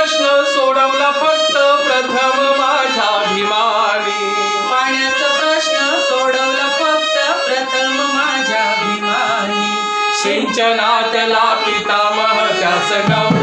प्रश्न सोडवला फक्त प्रथम माझ्या अभिमानी. पाण्याचा प्रश्न सोडवला फक्त प्रथम माझ्या अभिमानी. सिंचनातला पितामह त्यास गौरव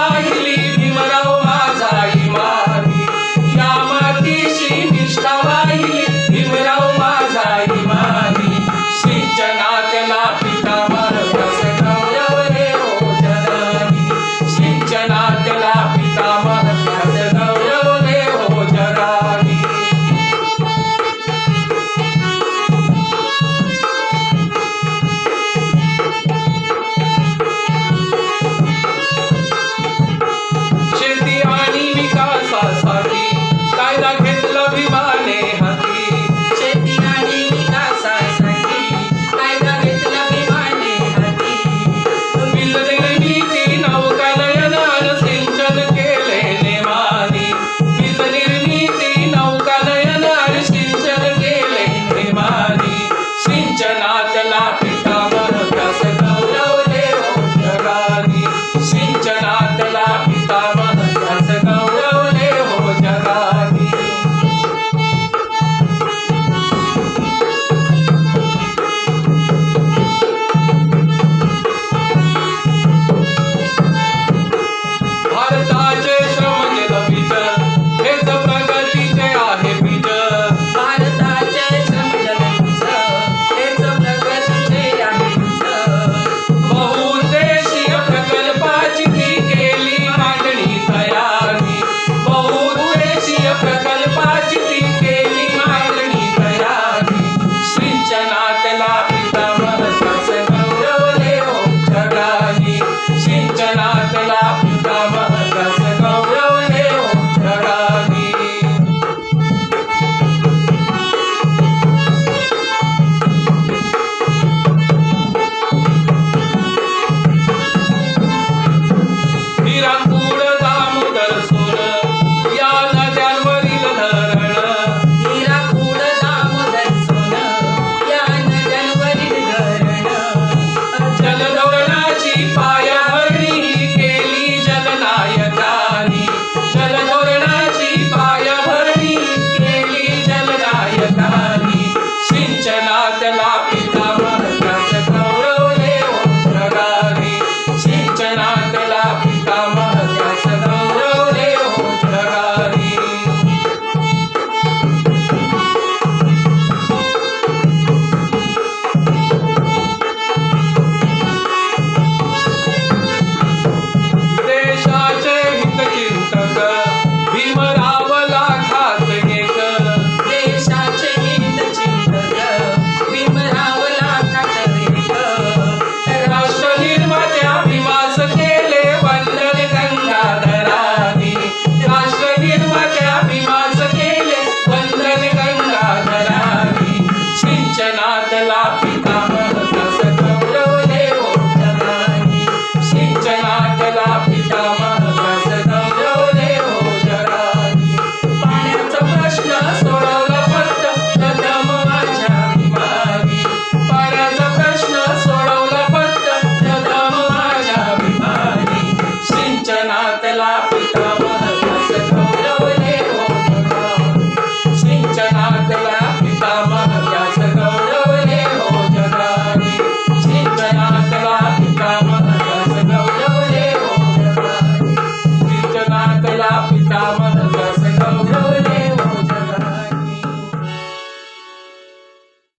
Bye. 축하